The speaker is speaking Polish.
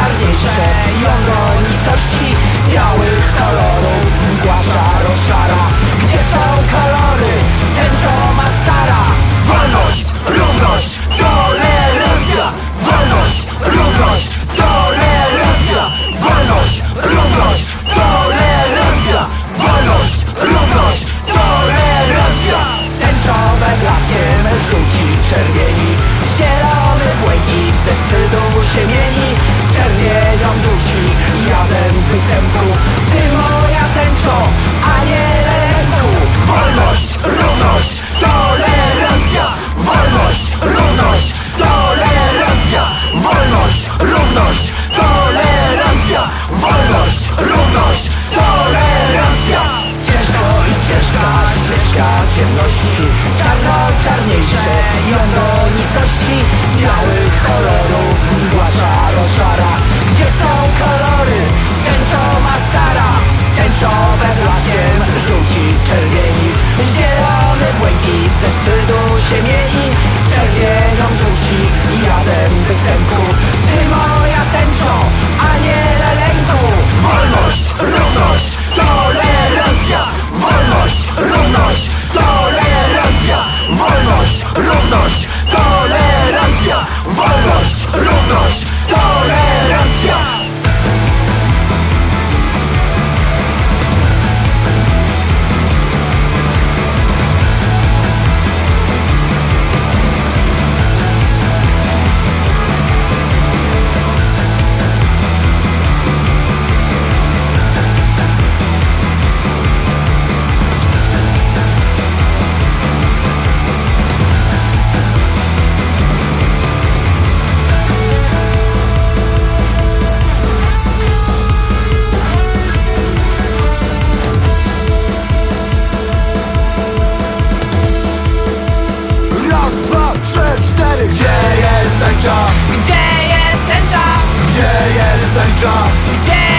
czarniejsze i okolicości białych kolorów mgła szaro Ciemności. Czarno-czarniejsze ją do nicości. Białych kolorów mgła szaro-szara dark day